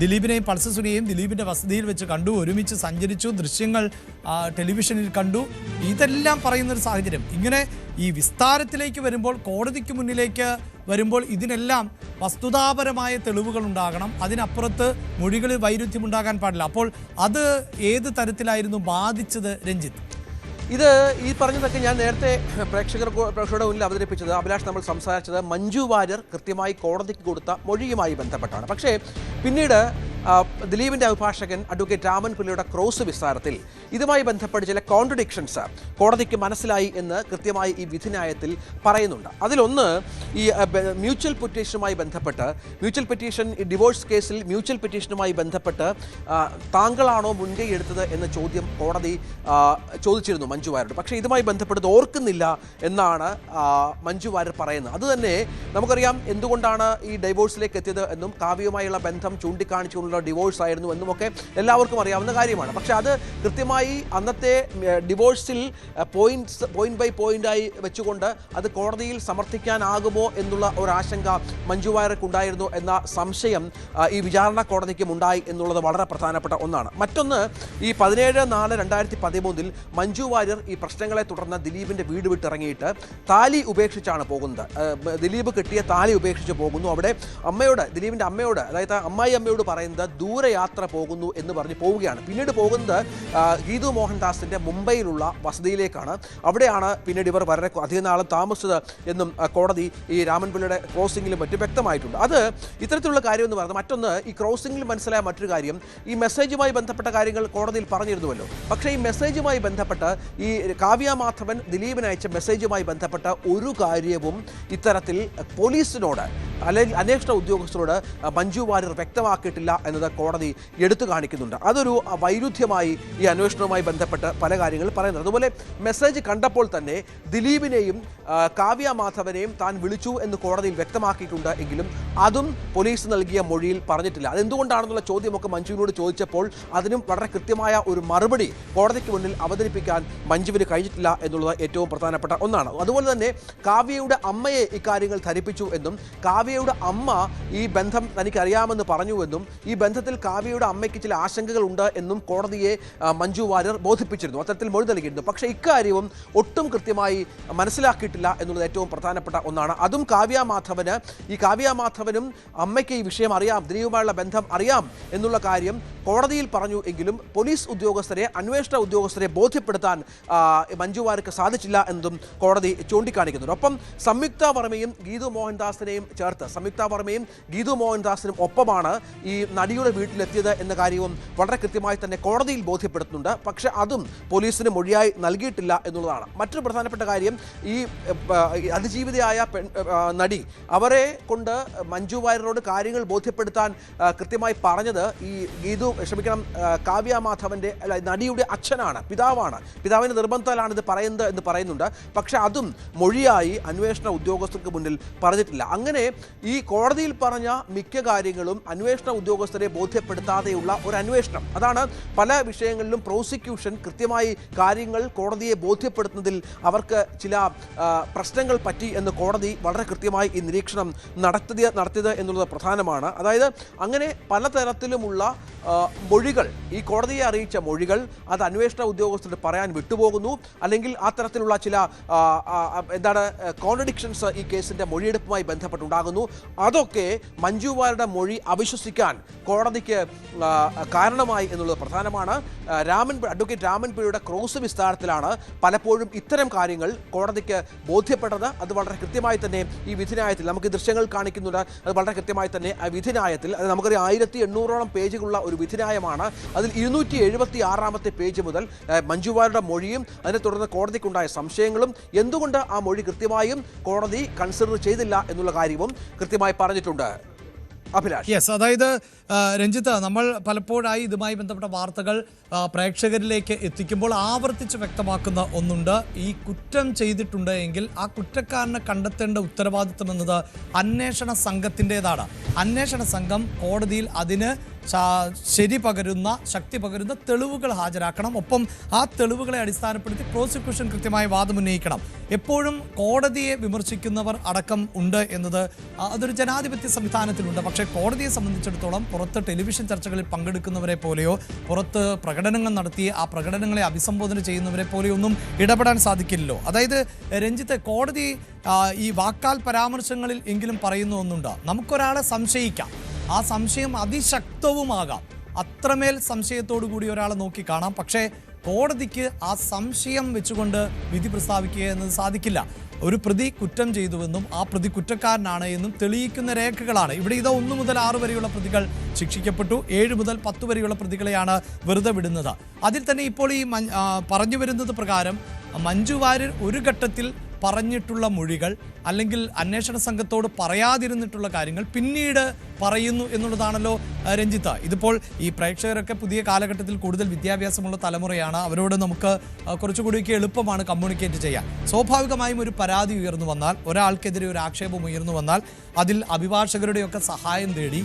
ദിലീപിനെയും പൾസസുനെയും ദിലീപിന്റെ വസതിയിൽ വെച്ച് കണ്ടു ഒരുമിച്ച് സഞ്ചരിച്ചു ദൃശ്യങ്ങൾ ടെലിവിഷനിൽ കണ്ടു. ഇതെല്ലാം പറയുന്നൊരു സാഹചര്യം. ഇങ്ങനെ ഈ വിസ്താരത്തിലേക്ക് വരുമ്പോൾ കോടതിക്ക് മുന്നിലേക്ക് വരുമ്പോൾ ഇതിനെല്ലാം വസ്തുതാപരമായ തെളിവുകൾ ഉണ്ടാകണം. അതിനപ്പുറത്ത് മൊഴികളിൽ വൈരുദ്ധ്യമുണ്ടാകാൻ പാടില്ല. അപ്പോൾ അത് ഏത് തരത്തിലായിരുന്നു ബാധിച്ചത് രഞ്ജിത്ത്? ഇത് ഈ പറഞ്ഞതൊക്കെ ഞാൻ നേരത്തെ പ്രേക്ഷകർ പ്രേക്ഷകരുടെ മുന്നിൽ അവതരിപ്പിച്ചത് അഭിലാഷ് നമ്മൾ സംസാരിച്ചത് മഞ്ജു വാര്യർ കൃത്യമായി കോടതിക്ക് കൊടുത്ത മൊഴിയുമായി ബന്ധപ്പെട്ടാണ്. പക്ഷേ പിന്നീട് ദിലീപിന്റെ അഭിഭാഷകൻ അഡ്വക്കേറ്റ് രാമൻ പിള്ളയുടെ ക്രോസ് വിസ്താരത്തിൽ ഇതുമായി ബന്ധപ്പെട്ട് ചില കോൺട്രഡിക്ഷൻസ് കോടതിക്ക് മനസ്സിലായി എന്ന് കൃത്യമായി ഈ വിധിന്യായത്തിൽ പറയുന്നുണ്ട്. അതിലൊന്ന് ഈ മ്യൂച്വൽ പെറ്റീഷനുമായി ബന്ധപ്പെട്ട് മ്യൂച്വൽ പെറ്റീഷൻ ഡിവോഴ്സ് കേസിൽ മ്യൂച്വൽ പെറ്റീഷനുമായി ബന്ധപ്പെട്ട് താങ്കളാണോ മുൻകൈ എടുത്തത് എന്ന ചോദ്യം കോടതി ചോദിച്ചിരുന്നു മഞ്ജു വാര്യരോട്. പക്ഷേ ഇതുമായി ബന്ധപ്പെട്ടത് ഓർക്കുന്നില്ല എന്നാണ് മഞ്ജു വാര്യർ പറയുന്നത്. അതുതന്നെ നമുക്കറിയാം എന്തുകൊണ്ടാണ് ഈ ഡൈവോഴ്സിലേക്ക് എത്തിയത് എന്നും കാവ്യവുമായുള്ള ബന്ധം ചൂണ്ടിക്കാണിച്ചുകൊണ്ടുള്ള ഡിവോഴ്സ് ആയിരുന്നു എന്നുമൊക്കെ എല്ലാവർക്കും അറിയാവുന്ന കാര്യമാണ്. പക്ഷെ അത് കൃത്യമായി അന്നത്തെ ഡിവോഴ്സിൽ പോയിന്റ്സ് പോയിന്റ് ബൈ പോയിന്റായി വെച്ചുകൊണ്ട് അത് കോടതിയിൽ സമർത്ഥിക്കാനാകുമോ എന്നുള്ള ഒരു ആശങ്ക മഞ്ജു വാര്യർക്കുണ്ടായിരുന്നു എന്ന സംശയം ഈ വിചാരണ കോടതിക്കും ഉണ്ടായി എന്നുള്ളത് വളരെ പ്രധാനപ്പെട്ട ഒന്നാണ്. മറ്റൊന്ന് ഈ പതിനേഴ് നാല് രണ്ടായിരത്തി പതിമൂന്നിൽ മഞ്ജു വാര്യർ ഈ പ്രശ്നങ്ങളെ തുടർന്ന് ദിലീപിന്റെ വീട് വിട്ടിറങ്ങിയിട്ട് താലി ഉപേക്ഷിച്ചാണ് പോകുന്നത്. ദിലീപ് കിട്ടിയ താലി ഉപേക്ഷിച്ച് പോകുന്നു. അവിടെ അമ്മയോട് ദിലീപിന്റെ അമ്മയോട് അതായത് അമ്മായി അമ്മയോട് പറയുന്നത് ദൂരയാത്ര പോകുന്നു എന്ന് പറഞ്ഞ് പോവുകയാണ്. പിന്നീട് പോകുന്നത് ഗീതു മോഹൻദാസിന്റെ മുംബൈയിലുള്ള വസതിയിലേക്കാണ്. അവിടെയാണ് പിന്നീട് ഇവർ വളരെ അധികം നാളും താമസിച്ചത് എന്നും കോടതി ഈ രാമൻപിള്ളയുടെ ക്രോസിംഗിലും മറ്റും വ്യക്തമായിട്ടുണ്ട്. അത് ഇത്തരത്തിലുള്ള കാര്യം എന്ന് പറയുന്നത് മറ്റൊന്ന് ഈ ക്രോസിംഗിൽ മനസ്സിലായ മറ്റൊരു കാര്യം ഈ മെസ്സേജുമായി ബന്ധപ്പെട്ട കാര്യങ്ങൾ കോടതിയിൽ പറഞ്ഞിരുന്നുവല്ലോ. പക്ഷേ ഈ മെസ്സേജുമായി ബന്ധപ്പെട്ട് ഈ കാവ്യ മാധവൻ ദിലീപിന് അയച്ച മെസ്സേജുമായി ബന്ധപ്പെട്ട ഒരു കാര്യവും ഇത്തരത്തിൽ പോലീസിനോട് അന്വേഷണ ഉദ്യോഗസ്ഥരോട് മഞ്ജു വാര്യർ വ്യക്തമാക്കിയിട്ടില്ല എന്നത് കോടതി എടുത്തു കാണിക്കുന്നുണ്ട്. അതൊരു വൈരുദ്ധ്യമായി ഈ അന്വേഷണവുമായി ബന്ധപ്പെട്ട് പല കാര്യങ്ങൾ പറയുന്നത് അതുപോലെ മെസ്സേജ് കണ്ടപ്പോൾ തന്നെ ദിലീപിനെയും കാവ്യ മാധവനെയും താൻ വിളിച്ചു എന്ന് കോടതിയിൽ വ്യക്തമാക്കിയിട്ടുണ്ട് എങ്കിലും അതും പോലീസ് നൽകിയ മൊഴിയിൽ പറഞ്ഞിട്ടില്ല. അതെന്തുകൊണ്ടാണെന്നുള്ള ചോദ്യമൊക്കെ മഞ്ജുവിനോട് ചോദിച്ചപ്പോൾ അതിനും വളരെ കൃത്യമായ ഒരു മറുപടി കോടതിക്ക് മുന്നിൽ അവതരിപ്പിക്കാൻ മഞ്ജുവിന് കഴിഞ്ഞിട്ടില്ല എന്നുള്ളത് ഏറ്റവും പ്രധാനപ്പെട്ട ഒന്നാണ്. അതുപോലെ തന്നെ കാവ്യയുടെ അമ്മയെ ഇക്കാര്യങ്ങൾ ധരിപ്പിച്ചു എന്നും കാവ്യയുടെ അമ്മ ഈ ബന്ധം തനിക്ക് അറിയാമെന്ന് പറഞ്ഞുവെന്നും ഈ ബന്ധത്തിൽ കാവ്യയുടെ അമ്മയ്ക്ക് ചില ആശങ്കകളുണ്ട് എന്നും കോടതിയെ മഞ്ജു വാര്യർ ബോധിപ്പിച്ചിരുന്നു. അത്തരത്തിൽ മൊഴി നൽകിയിരുന്നു. പക്ഷേ ഇക്കാര്യവും ഒട്ടും കൃത്യമായി മനസ്സിലാക്കിയിട്ടില്ല എന്നുള്ളത് ഏറ്റവും പ്രധാനപ്പെട്ട ഒന്നാണ്. അതും കാവ്യ മാധവന് ഈ കാവ്യ മാധവനും അമ്മയ്ക്ക് ഈ വിഷയം അറിയാം ദിലീപുമായുള്ള ബന്ധം അറിയാം എന്നുള്ള കാര്യം കോടതിയിൽ പറഞ്ഞു എങ്കിലും പോലീസ് ഉദ്യോഗസ്ഥരെ അന്വേഷണ ഉദ്യോഗസ്ഥരെ ബോധ്യപ്പെടുത്താൻ മഞ്ജു വാര്യർക്ക് സാധിച്ചില്ല എന്നതും കോടതി ചൂണ്ടിക്കാണിക്കുന്നുണ്ട്. ഒപ്പം സംയുക്ത വർമ്മയും ഗീതു മോഹൻദാസിനെയും ചേർത്ത് സംയുക്ത വർമ്മയും ഗീതു മോഹൻദാസിനും ഒപ്പമാണ് ഈ നടിയുടെ വീട്ടിലെത്തിയത് എന്ന കാര്യവും വളരെ കൃത്യമായി തന്നെ കോടതിയിൽ ബോധ്യപ്പെടുത്തുന്നുണ്ട്. പക്ഷേ അതും പോലീസിന് മൊഴിയായി നൽകിയിട്ടില്ല എന്നുള്ളതാണ്. മറ്റൊരു പ്രധാനപ്പെട്ട കാര്യം ഈ അതിജീവിതയായ പെൺ നടി അവരെ കൊണ്ട് മഞ്ജു വാര്യരോട് കാര്യങ്ങൾ ബോധ്യപ്പെടുത്താൻ കൃത്യമായി പറഞ്ഞത് ഈ ഗീതു ക്ഷമിക്കണം കാവ്യ മാധവന്റെ അല്ല നടിയുടെ അച്ഛനാണ് പിതാവാണ്. പിതാവിന്റെ നിർബന്ധത്താലാണ് ഇത് പറയുന്നത് എന്ന് പറയുന്നുണ്ട്. പക്ഷേ അതും മൊഴിയായി അന്വേഷണ ഉദ്യോഗസ്ഥർക്ക് മുന്നിൽ പറഞ്ഞിട്ടില്ല. അങ്ങനെ ഈ കോടതിയിൽ പറഞ്ഞ മിക്ക കാര്യങ്ങളും അന്വേഷണ ഉദ്യോഗസ്ഥരെ ബോധ്യപ്പെടുത്താതെയുള്ള ഒരു അന്വേഷണം. അതാണ് പല വിഷയങ്ങളിലും പ്രോസിക്യൂഷൻ കൃത്യമായി കാര്യങ്ങൾ കോടതിയെ ബോധ്യപ്പെടുത്തുന്നതിൽ അവർക്ക് ചില പ്രശ്നങ്ങൾ പറ്റി എന്ന് കോടതി വളരെ കൃത്യമായി ഈ നിരീക്ഷണം നടത്തിയ നടത്തിയത് എന്നുള്ളത് പ്രധാനമാണ്. അതായത് അങ്ങനെ പലതരത്തിലുമുള്ള മൊഴികൾ ഈ കോടതിയെ അറിയിച്ച മൊഴികൾ അത് അന്വേഷണ ഉദ്യോഗസ്ഥർ പറയാൻ വിട്ടുപോകുന്നു. അല്ലെങ്കിൽ ആ തരത്തിലുള്ള ചില എന്താണ് കോൺട്രഡിക്ഷൻസ് ഈ കേസിന്റെ മൊഴിയെടുപ്പുമായി ബന്ധപ്പെട്ടുണ്ടാകുന്നു. അതൊക്കെ മഞ്ജുവാരുടെ മൊഴി അവിശ്വസിക്കാൻ കോടതിക്ക് കാരണമായി എന്നുള്ളത് പ്രധാനമാണ്. രാമൻ അഡ്വക്കേറ്റ് രാമൻ പിഴയുടെ ക്രോസ് വിസ്താരത്തിലാണ് പലപ്പോഴും ഇത്തരം കാര്യങ്ങൾ കോടതിക്ക് ബോധ്യപ്പെട്ടത്. അത് വളരെ കൃത്യമായി തന്നെ ഈ വിധിന്യായത്തിൽ നമുക്ക് ദൃശ്യങ്ങൾ കാണിക്കുന്നുണ്ട്. അത് വളരെ കൃത്യമായി തന്നെ ആ വിധിന്യായത്തിൽ അത് നമുക്കറിയാം ആയിരത്തി എണ്ണൂറോളം പേജുകളുള്ള ഒരു വിധിന്യായമാണ്. അതിൽ ഇരുന്നൂറ്റി എഴുപത്തി ആറാമത്തെ പേജ് മുതൽ മഞ്ജുവാരുടെ മൊഴിയും അതിനെ തുടർന്ന് കോടതിക്കുണ്ടായ സംശയങ്ങളും എന്തുകൊണ്ട് ആ മൊഴി കൃത്യമായും കോടതി കൺസിഡർ ചെയ്തില്ല എന്നുള്ള കാര്യവും കൃത്യമായി പറഞ്ഞിട്ടുണ്ട്. അഭിലാഷ്. യെസ് അതായത് രഞ്ജിത്ത് നമ്മൾ പലപ്പോഴായി ഇതുമായി ബന്ധപ്പെട്ട വാർത്തകൾ പ്രേക്ഷകരിലേക്ക് എത്തിക്കുമ്പോൾ ആവർത്തിച്ച് വ്യക്തമാക്കുന്ന ഒന്നുണ്ട്. ഈ കുറ്റം ചെയ്തിട്ടുണ്ട് എങ്കിൽ ആ കുറ്റക്കാരനെ കണ്ടെത്തേണ്ട ഉത്തരവാദിത്വം എന്നത് അന്വേഷണ സംഘത്തിന്റെതാണ്. അന്വേഷണ സംഘം കോടതിയിൽ അതിന് ശരി പകരുന്ന ശക്തി പകരുന്ന തെളിവുകൾ ഹാജരാക്കണം. ഒപ്പം ആ തെളിവുകളെ അടിസ്ഥാനപ്പെടുത്തി പ്രോസിക്യൂഷൻ കൃത്യമായി വാദമുന്നയിക്കണം. എപ്പോഴും കോടതിയെ വിമർശിക്കുന്നവർ അടക്കം ഉണ്ട് എന്നത് അതൊരു ജനാധിപത്യ സംവിധാനത്തിലുണ്ട്. പക്ഷേ കോടതിയെ സംബന്ധിച്ചിടത്തോളം പുറത്ത് ടെലിവിഷൻ ചർച്ചകളിൽ പങ്കെടുക്കുന്നവരെ പോലെയോ പുറത്ത് പ്രകടനങ്ങൾ നടത്തി ആ പ്രകടനങ്ങളെ അഭിസംബോധന ചെയ്യുന്നവരെ പോലെയോ ഒന്നും ഇടപെടാൻ സാധിക്കില്ലല്ലോ. അതായത് രഞ്ജിത്ത് കോടതി ഈ വാക്കാൽ പരാമർശങ്ങളിൽ എങ്കിലും പറയുന്ന ഒന്നുണ്ട്? നമുക്കൊരാളെ സംശയിക്കാം. ആ സംശയം അതിശക്തവുമാകാം. അത്രമേൽ സംശയത്തോടു കൂടി ഒരാളെ നോക്കി കാണാം. പക്ഷേ കോടതിക്ക് ആ സംശയം വെച്ചുകൊണ്ട് വിധി പ്രസ്താവിക്കുക എന്നത് സാധിക്കില്ല. ഒരു പ്രതി കുറ്റം ചെയ്തുവെന്നും ആ പ്രതി കുറ്റക്കാരനാണ് എന്നും തെളിയിക്കുന്ന രേഖകളാണ്. ഇവിടെ ഇതോ ഒന്ന് മുതൽ ആറ് വരെയുള്ള പ്രതികൾ ശിക്ഷിക്കപ്പെട്ടു. ഏഴ് മുതൽ പത്ത് വരെയുള്ള പ്രതികളെയാണ് വെറുതെ വിടുന്നത്. അതിൽ തന്നെ ഇപ്പോൾ ഈ പറഞ്ഞു വരുന്നത് പ്രകാരം മഞ്ജു വാര്യർ ഒരു ഘട്ടത്തിൽ പറഞ്ഞിട്ടുള്ള മൊഴികൾ അല്ലെങ്കിൽ അന്വേഷണ സംഘത്തോട് പറയാതിരുന്നിട്ടുള്ള കാര്യങ്ങൾ പിന്നീട് പറയുന്നു എന്നുള്ളതാണല്ലോ രഞ്ജിത്ത. ഇതിപ്പോൾ ഈ പ്രേക്ഷകരൊക്കെ പുതിയ കാലഘട്ടത്തിൽ കൂടുതൽ വിദ്യാഭ്യാസമുള്ള തലമുറയാണ്. അവരോട് നമുക്ക് കുറച്ചുകൂടി കുറച്ചുകൂടിയൊക്കെ എളുപ്പമാണ് കമ്മ്യൂണിക്കേറ്റ് ചെയ്യാൻ. സ്വാഭാവികമായും ഒരു പരാതി ഉയർന്നു വന്നാൽ ഒരാൾക്കെതിരെ ഒരു ആക്ഷേപം ഉയർന്നു വന്നാൽ അതിൽ അഭിഭാഷകരുടെയൊക്കെ സഹായം തേടി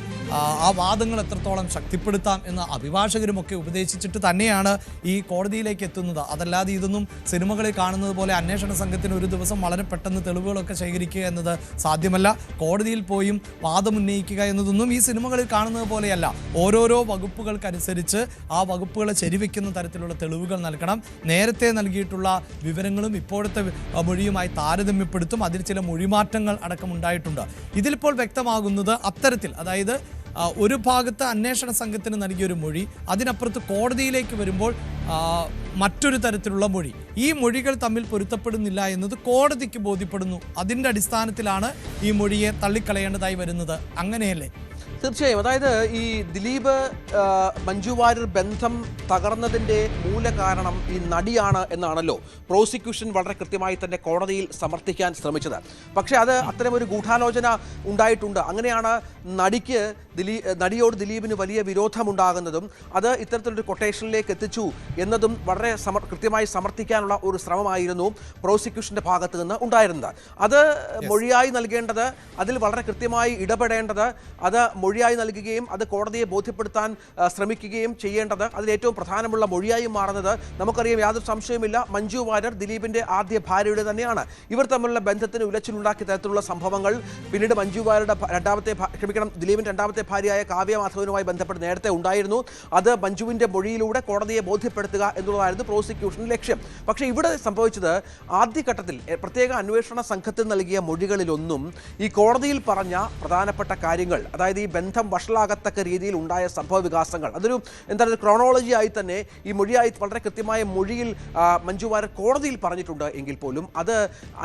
ആ വാദങ്ങൾ എത്രത്തോളം ശക്തിപ്പെടുത്താം എന്ന് അഭിഭാഷകരുമൊക്കെ ഉപദേശിച്ചിട്ട് തന്നെയാണ് ഈ കോടതിയിലേക്ക് എത്തുന്നത്. അതല്ലാതെ ഇതൊന്നും സിനിമകളിൽ കാണുന്നത് പോലെ അന്വേഷണ സംഘത്തിന് ഒരു ദിവസം വളരെ പെട്ടെന്ന് തെളിവുകളൊക്കെ ശേഖരിക്കുക എന്നത് സാധ്യമല്ല. കോടതിയിൽ പോയും വാദമുന്നയിക്കുക എന്നതൊന്നും ഈ സിനിമകളിൽ കാണുന്നത് പോലെയല്ല. ഓരോരോ വകുപ്പുകൾക്കനുസരിച്ച് ആ വകുപ്പുകളെ ശരിവെക്കുന്ന തരത്തിലുള്ള തെളിവുകൾ നൽകണം. നേരത്തെ നൽകിയിട്ടുള്ള വിവരങ്ങളും ഇപ്പോഴത്തെ മൊഴിയുമായി താരതമ്യപ്പെടുത്തും. അതിൽ ചില മൊഴിമാറ്റങ്ങൾ അടക്കം ഉണ്ടായിട്ടുണ്ട്. ഇതിലിപ്പോൾ വ്യക്തമാകുന്നത് അത്തരത്തിൽ അതായത് ഒരു ഭാഗത്ത് അന്വേഷണ സംഘത്തിന് നൽകിയൊരു മൊഴി അതിനപ്പുറത്ത് കോടതിയിലേക്ക് വരുമ്പോൾ മറ്റൊരു തരത്തിലുള്ള മൊഴി. ഈ മൊഴികൾ തമ്മിൽ പൊരുത്തപ്പെടുന്നില്ല എന്നത് കോടതിക്ക് ബോധ്യപ്പെടുന്നു. അതിന്റെ അടിസ്ഥാനത്തിലാണ് ഈ മൊഴിയെ തള്ളിക്കളയേണ്ടതായി വരുന്നത്. അങ്ങനെയല്ലേ? തീർച്ചയായും. അതായത് ഈ ദിലീപ് മഞ്ജു വാര്യർ ബന്ധം തകർന്നതിന്റെ മൂല കാരണം ഈ നടിയാണ് എന്നാണല്ലോ പ്രോസിക്യൂഷൻ വളരെ കൃത്യമായി തന്നെ കോടതിയിൽ സമർത്ഥിക്കാൻ ശ്രമിച്ചത്. പക്ഷേ അത് അത്തരമൊരു ഗൂഢാലോചന ഉണ്ടായിട്ടുണ്ട്. അങ്ങനെയാണ് നടിക്ക് ദിലീ നടിയോട് ദിലീപിന് വലിയ വിരോധമുണ്ടാകുന്നതും അത് ഇത്തരത്തിലൊരു കൊട്ടേഷനിലേക്ക് എത്തിച്ചു എന്നതും വളരെ സമർ കൃത്യമായി സമർത്ഥിക്കാനുള്ള ഒരു ശ്രമമായിരുന്നു പ്രോസിക്യൂഷന്റെ ഭാഗത്ത് നിന്ന് ഉണ്ടായിരുന്നത്. അത് മൊഴിയായി നൽകേണ്ടത് അതിൽ വളരെ കൃത്യമായി ഇടപെടേണ്ടത് അത് മൊഴിയായി നൽകുകയും അത് കോടതിയെ ബോധ്യപ്പെടുത്താൻ ശ്രമിക്കുകയും ചെയ്യേണ്ടത് അതിലേറ്റവും പ്രധാനമുള്ള മൊഴിയായി മാറുന്നത് നമുക്കറിയാം യാതൊരു സംശയമില്ല മഞ്ജു വാര്യർ ദിലീപിന്റെ ആദ്യ ഭാര്യയുടെ തന്നെയാണ്. ഇവർ തമ്മിലുള്ള ബന്ധത്തിന് ഉലച്ചിലുണ്ടാക്കിയ തരത്തിലുള്ള സംഭവങ്ങൾ പിന്നീട് മഞ്ജു വാര്യരുടെ രണ്ടാമത്തെ ക്ഷമിക്കണം ദിലീപിന്റെ രണ്ടാമത്തെ ഭാര്യയായ കാവ്യ മാധവനുമായി ബന്ധപ്പെട്ട് നേരത്തെ ഉണ്ടായിരുന്നു. അത് മഞ്ജുവിന്റെ മൊഴിയിലൂടെ കോടതിയെ ബോധ്യപ്പെടുത്തുക എന്നുള്ളതായിരുന്നു പ്രോസിക്യൂഷൻ ലക്ഷ്യം. പക്ഷേ ഇവിടെ സംഭവിച്ചത് ആദ്യഘട്ടത്തിൽ പ്രത്യേക അന്വേഷണ സംഘത്തിന് നൽകിയ മൊഴികളിലൊന്നും ഈ കോടതിയിൽ പറഞ്ഞ പ്രധാനപ്പെട്ട കാര്യങ്ങൾ അതായത് ഈ ബന്ധം വഷളാകത്തക്ക രീതിയിൽ ഉണ്ടായ സംഭവ വികാസങ്ങൾ. അതൊരു എന്താണ് ക്രോണോളജി ആയി തന്നെ ഈ മൊഴിയായി വളരെ കൃത്യമായ മൊഴിയിൽ മഞ്ജു കോടതിയിൽ പറഞ്ഞിട്ടുണ്ട് എങ്കിൽ പോലും അത്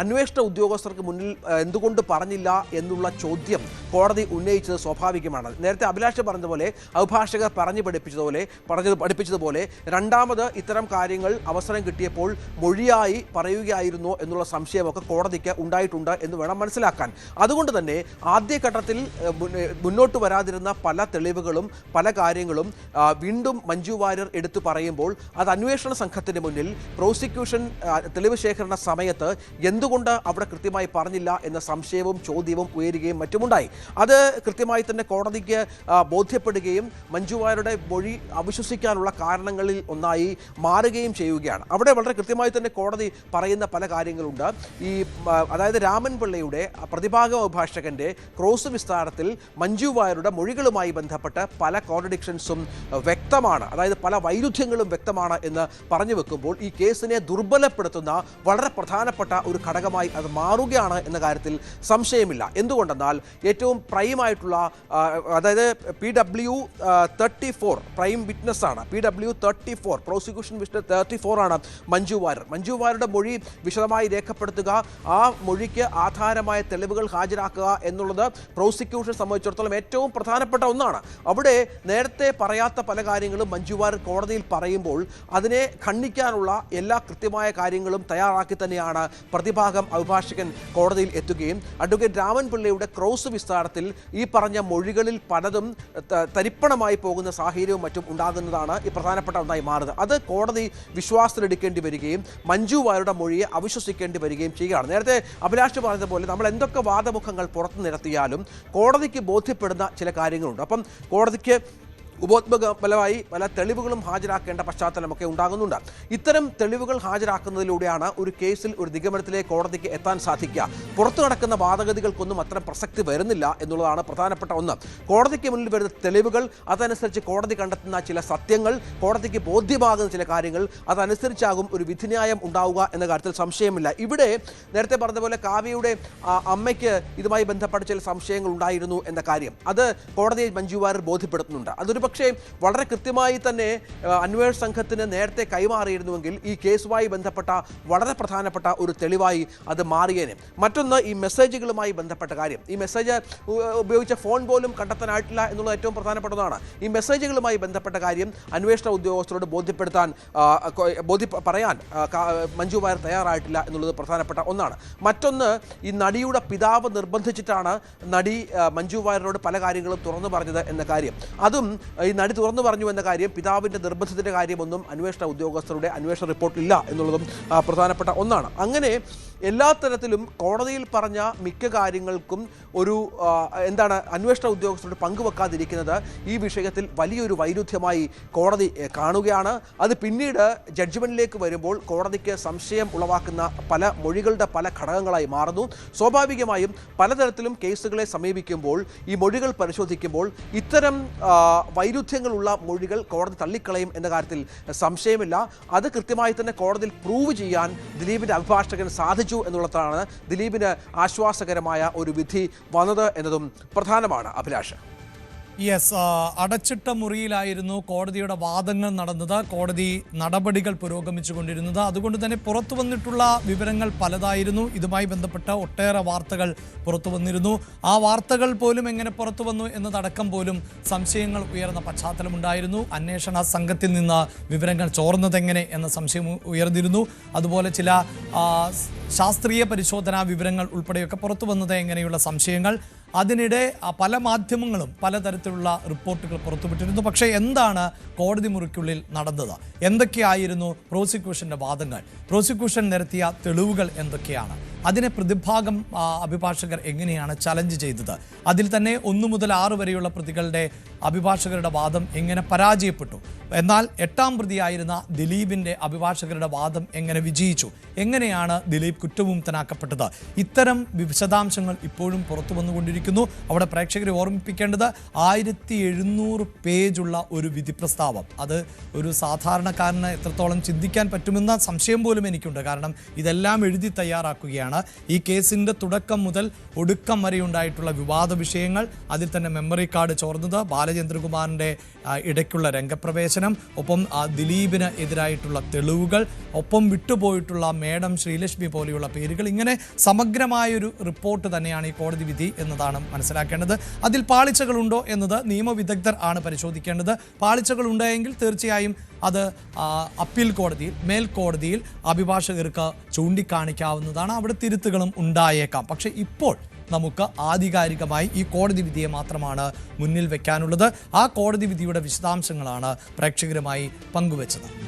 അന്വേഷണ ഉദ്യോഗസ്ഥർക്ക് മുന്നിൽ എന്തുകൊണ്ട് പറഞ്ഞില്ല എന്നുള്ള ചോദ്യം കോടതി ഉന്നയിച്ചത് സ്വാഭാവികമാണ്. നേരത്തെ അഭിലാഷ് പറഞ്ഞതുപോലെ അഭിഭാഷകർ പറഞ്ഞു പഠിപ്പിച്ചതുപോലെ പറഞ്ഞത് പഠിപ്പിച്ചതുപോലെ രണ്ടാമത് ഇത്തരം കാര്യങ്ങൾ അവസരം കിട്ടിയപ്പോൾ മൊഴിയായി പറയുകയായിരുന്നോ എന്നുള്ള സംശയമൊക്കെ കോടതിക്ക് ഉണ്ടായിട്ടുണ്ട് എന്ന് വേണം മനസ്സിലാക്കാൻ. അതുകൊണ്ട് തന്നെ ആദ്യഘട്ടത്തിൽ മുന്നോട്ട് വരാതിരുന്ന പല തെളിവുകളും പല കാര്യങ്ങളും വീണ്ടും മഞ്ജു വാര്യർ എടുത്തു പറയുമ്പോൾ അത് അന്വേഷണ സംഘത്തിന് മുന്നിൽ പ്രോസിക്യൂഷൻ തെളിവ് ശേഖരണ സമയത്ത് എന്തുകൊണ്ട് അവിടെ കൃത്യമായി പറഞ്ഞില്ല എന്ന സംശയവും ചോദ്യവും ഉയരുകയും മറ്റുമുണ്ടായി. അത് കൃത്യമായി തന്നെ കോടതിക്ക് ബോധ്യപ്പെടുകയും മഞ്ജു വാര്യരുടെ മൊഴി അവിശ്വസിക്കാനുള്ള കാരണങ്ങളിൽ ഒന്നായി മാറുകയും ചെയ്യുകയാണ്. അവിടെ വളരെ കൃത്യമായി തന്നെ കോടതി പറയുന്ന പല കാര്യങ്ങളുണ്ട്. ഈ അതായത് രാമൻ പിള്ളയുടെ പ്രതിഭാഗ അഭിഭാഷകന്റെ ക്രോസ് വിസ്താരത്തിൽ മഞ്ജു വാര്യർ വാര്യരുടെ മൊഴികളുമായി ബന്ധപ്പെട്ട് പല കോൺട്രഡിക്ഷൻസും വ്യക്തമാണ്. അതായത് പല വൈരുദ്ധ്യങ്ങളും വ്യക്തമാണ് എന്ന് പറഞ്ഞു വെക്കുമ്പോൾ ഈ കേസിനെ ദുർബലപ്പെടുത്തുന്ന വളരെ പ്രധാനപ്പെട്ട ഒരു ഘടകമായി അത് മാറുകയാണ് എന്ന കാര്യത്തിൽ സംശയമില്ല. എന്തുകൊണ്ടെന്നാൽ ഏറ്റവും പ്രൈമായിട്ടുള്ള അതായത് P W thirty four prime witness ആണ്. P W thirty four prosecution witness thirty ആണ് മഞ്ജു വാര്യർ. മഞ്ജു വാര്യരുടെ മൊഴി വിശദമായി രേഖപ്പെടുത്തുക ആ മൊഴിക്ക് ആധാരമായ തെളിവുകൾ ഹാജരാക്കുക എന്നുള്ളത് പ്രോസിക്യൂഷൻ സംബന്ധിച്ചിടത്തോളം ഏറ്റവും പ്രധാനപ്പെട്ട ഒന്നാണ്. അവിടെ നേരത്തെ പറയാത്ത പല കാര്യങ്ങളും മഞ്ജു വാര്യർ കോടതിയിൽ പറയുമ്പോൾ അതിനെ ഖണ്ഡിക്കാനുള്ള എല്ലാ കൃത്യമായ കാര്യങ്ങളും തയ്യാറാക്കി തന്നെയാണ് പ്രതിഭാഗം അഭിഭാഷകൻ കോടതിയിൽ എത്തുകയും അഡ്വക്കേറ്റ് രാമൻപിള്ളയുടെ ക്രോസ് വിസ്താരത്തിൽ ഈ പറഞ്ഞ മൊഴികളിൽ പലതും തരിപ്പണമായി പോകുന്ന സാഹചര്യവും മറ്റും ഉണ്ടാകുന്നതാണ് ഈ പ്രധാനപ്പെട്ട ഒന്നായി മാറുന്നത്. അത് കോടതി വിശ്വാസത്തിലെടുക്കേണ്ടി വരികയും മഞ്ജു വാര്യരുടെ മൊഴിയെ അവിശ്വസിക്കേണ്ടി വരികയും ചെയ്യുകയാണ്. നേരത്തെ അഭിലാഷ് പറഞ്ഞതുപോലെ നമ്മൾ എന്തൊക്കെ വാദമുഖങ്ങൾ പുറത്തു നിരത്തിയാലും കോടതിക്ക് ബോധ്യപ്പെടുന്ന ചില കാര്യങ്ങളുണ്ട്. അപ്പം കോടതിക്ക് ഉപോത്മകഫലമായി പല തെളിവുകളും ഹാജരാക്കേണ്ട പശ്ചാത്തലമൊക്കെ ഉണ്ടാകുന്നുണ്ട്. ഇത്തരം തെളിവുകൾ ഹാജരാക്കുന്നതിലൂടെയാണ് ഒരു കേസിൽ ഒരു നിഗമനത്തിലേക്ക് കോടതിക്ക് എത്താൻ സാധിക്കുക. പുറത്തു നടക്കുന്ന വാദഗതികൾക്കൊന്നും അത്ര പ്രസക്തി വരുന്നില്ല എന്നുള്ളതാണ് പ്രധാനപ്പെട്ട ഒന്ന്. കോടതിക്ക് മുന്നിൽ വരുന്ന തെളിവുകൾ അതനുസരിച്ച് കോടതി കണ്ടെത്തുന്ന ചില സത്യങ്ങൾ കോടതിക്ക് ബോധ്യമാകുന്ന ചില കാര്യങ്ങൾ അതനുസരിച്ചാകും ഒരു വിധിന്യായം ഉണ്ടാവുക എന്ന കാര്യത്തിൽ സംശയമില്ല. ഇവിടെ നേരത്തെ പറഞ്ഞ പോലെ കാവ്യയുടെ അമ്മയ്ക്ക് ഇതുമായി ബന്ധപ്പെട്ട ചില സംശയങ്ങൾ ഉണ്ടായിരുന്നു എന്ന കാര്യം. അത് കോടതിയെ മഞ്ജു വാര്യർ ബോധ്യപ്പെടുത്തുന്നുണ്ട്. അതൊരു പക്ഷേ വളരെ കൃത്യമായി തന്നെ അന്വേഷണ സംഘത്തിന് നേരത്തെ കൈമാറിയിരുന്നുവെങ്കിൽ ഈ കേസുമായി ബന്ധപ്പെട്ട വളരെ പ്രധാനപ്പെട്ട ഒരു തെളിവായി അത് മാറിയേനെ. മറ്റൊന്ന് ഈ മെസ്സേജുകളുമായി ബന്ധപ്പെട്ട കാര്യം. ഈ മെസ്സേജ് ഉപയോഗിച്ച ഫോൺ പോലും കണ്ടെത്താനായിട്ടില്ല എന്നുള്ളത് ഏറ്റവും പ്രധാനപ്പെട്ടതാണ്. ഈ മെസ്സേജുകളുമായി ബന്ധപ്പെട്ട കാര്യം അന്വേഷണ ഉദ്യോഗസ്ഥരോട് ബോധ്യപ്പെടുത്താൻ ബോധ്യ പറയാൻ മഞ്ജു വാര്യർ തയ്യാറായിട്ടില്ല എന്നുള്ളത് പ്രധാനപ്പെട്ട ഒന്നാണ്. മറ്റൊന്ന് ഈ നടിയുടെ പിതാവ് നിർബന്ധിച്ചിട്ടാണ് നടി മഞ്ജു വാര്യരോട് പല കാര്യങ്ങളും തുറന്നു പറഞ്ഞത് എന്ന കാര്യം. അതും ഈ നടി തുറന്നു പറഞ്ഞു എന്ന കാര്യം പിതാവിന്റെ നിർബന്ധത്തിന്റെ കാര്യമൊന്നും അന്വേഷണ ഉദ്യോഗസ്ഥരുടെ അന്വേഷണ റിപ്പോർട്ടില്ല എന്നുള്ളതും പ്രധാനപ്പെട്ട ഒന്നാണ്. അങ്ങനെ എല്ലാ തരത്തിലും കോടതിയിൽ പറഞ്ഞ മിക്ക കാര്യങ്ങൾക്കും ഒരു എന്താണ് അന്വേഷണ ഉദ്യോഗസ്ഥരോട് പങ്കുവെക്കാതിരിക്കുന്നത് ഈ വിഷയത്തിൽ വലിയൊരു വൈരുദ്ധ്യമായി കോടതി കാണുകയാണ്. അത് പിന്നീട് ജഡ്ജ്മെന്റിലേക്ക് വരുമ്പോൾ കോടതിക്ക് സംശയം ഉളവാക്കുന്ന പല മൊഴികളുടെ പല ഘടകങ്ങളായി മാറുന്നു. സ്വാഭാവികമായും പലതരത്തിലും കേസുകളെ സമീപിക്കുമ്പോൾ ഈ മൊഴികൾ പരിശോധിക്കുമ്പോൾ ഇത്തരം വൈരുദ്ധ്യങ്ങളുള്ള മൊഴികൾ കോടതി തള്ളിക്കളയും എന്ന കാര്യത്തിൽ സംശയമില്ല. അത് കൃത്യമായി തന്നെ കോടതിയിൽ പ്രൂവ് ചെയ്യാൻ ദിലീപിന്റെ അഭിഭാഷകൻ സാധിച്ചു എന്നുള്ളതാണ് ദിലീപിന് ആശ്വാസകരമായ ഒരു വിധി വന്നത് എന്നതും പ്രധാനമാണ്. അഭിലാഷ്. യെസ് അടച്ചിട്ട മുറിയിലായിരുന്നു കോടതിയുടെ വാദങ്ങൾ നടന്നത്. കോടതി നടപടികൾ പുരോഗമിച്ചു കൊണ്ടിരുന്നത് അതുകൊണ്ട് തന്നെ പുറത്തു വന്നിട്ടുള്ള വിവരങ്ങൾ പലതായിരുന്നു. ഇതുമായി ബന്ധപ്പെട്ട ഒട്ടേറെ വാർത്തകൾ പുറത്തു വന്നിരുന്നു. ആ വാർത്തകൾ പോലും എങ്ങനെ പുറത്തു വന്നു എന്നതടക്കം പോലും സംശയങ്ങൾ ഉയർന്ന പശ്ചാത്തലമുണ്ടായിരുന്നു അന്വേഷണ സംഘത്തിൽ നിന്ന് വിവരങ്ങൾ ചോർന്നതെങ്ങനെ എന്ന സംശയം ഉയർന്നിരുന്നു. അതുപോലെ ചില ശാസ്ത്രീയ പരിശോധനാ വിവരങ്ങൾ ഉൾപ്പെടെയൊക്കെ പുറത്തു വന്നത് എങ്ങനെയുള്ള സംശയങ്ങൾ. അതിനിടെ പല മാധ്യമങ്ങളും പലതരത്തിലുള്ള റിപ്പോർട്ടുകൾ പുറത്തുവിട്ടിരുന്നു. പക്ഷേ എന്താണ് കോടതി മുറിക്കുള്ളിൽ നടന്നത്? എന്തൊക്കെയായിരുന്നു പ്രോസിക്യൂഷന്റെ വാദങ്ങൾ? പ്രോസിക്യൂഷൻ നിരത്തിയ തെളിവുകൾ എന്തൊക്കെയാണ്? അതിനെ പ്രതിഭാഗം അഭിഭാഷകർ എങ്ങനെയാണ് ചലഞ്ച് ചെയ്തത്? അതിൽ തന്നെ ഒന്നു മുതൽ ആറ് വരെയുള്ള പ്രതികളുടെ അഭിഭാഷകരുടെ വാദം എങ്ങനെ പരാജയപ്പെട്ടു? എന്നാൽ എട്ടാം പ്രതിയായിരുന്ന ദിലീപിന്റെ അഭിഭാഷകരുടെ വാദം എങ്ങനെ വിജയിച്ചു? എങ്ങനെയാണ് ദിലീപ് കുറ്റവിമുക്തനാക്കപ്പെട്ടത്? ഇത്തരം വിശദാംശങ്ങൾ ഇപ്പോഴും പുറത്തു വന്നുകൊണ്ടിരിക്കുന്നു. അവിടെ പ്രേക്ഷകരെ ഓർമ്മിപ്പിക്കേണ്ടത് ആയിരത്തി എഴുന്നൂറ് പേജുള്ള ഒരു വിധി പ്രസ്താവം അത് ഒരു സാധാരണക്കാരന് എത്രത്തോളം ചിന്തിക്കാൻ പറ്റുമെന്ന സംശയം പോലും എനിക്കുണ്ട്. കാരണം ഇതെല്ലാം എഴുതി തയ്യാറാക്കുകയാണ്. ഈ കേസിന്റെ തുടക്കം മുതൽ ഒടുക്കം വരെ ഉണ്ടായിട്ടുള്ള വിവാദ വിഷയങ്ങൾ അതിൽ തന്നെ മെമ്മറി കാർഡ് ചോർന്നത് ബാലചന്ദ്രകുമാറിന്റെ ഇടയ്ക്കുള്ള രംഗപ്രവേശനം ഒപ്പം ദിലീപിന് എതിരായിട്ടുള്ള തെളിവുകൾ ഒപ്പം വിട്ടുപോയിട്ടുള്ള മേഡം ശ്രീലക്ഷ്മി പോലെയുള്ള പേരുകൾ. ഇങ്ങനെ സമഗ്രമായൊരു റിപ്പോർട്ട് തന്നെയാണ് ഈ കോടതി വിധി എന്നതാണ് മനസ്സിലാക്കേണ്ടത്. അതിൽ പാളിച്ചകളുണ്ടോ എന്നത് നിയമവിദഗ്ധർ ആണ് പരിശോധിക്കേണ്ടത്. പാളിച്ചകൾ ഉണ്ടായെങ്കിൽ തീർച്ചയായും അത് അപ്പീൽ കോടതിയിൽ മേൽക്കോടതിയിൽ അഭിഭാഷകർക്ക് ചൂണ്ടിക്കാണിക്കാവുന്നതാണ്. അവിടെ തിരുത്തുകളും ഉണ്ടായേക്കാം. പക്ഷേ ഇപ്പോൾ നമുക്ക് ആധികാരികമായി ഈ കോടതി വിധിയെ മാത്രമാണ് മുന്നിൽ വെക്കാനുള്ളത്. ആ കോടതി വിധിയുടെ വിശദാംശങ്ങളാണ് പ്രേക്ഷകരുമായി പങ്കുവച്ചത്.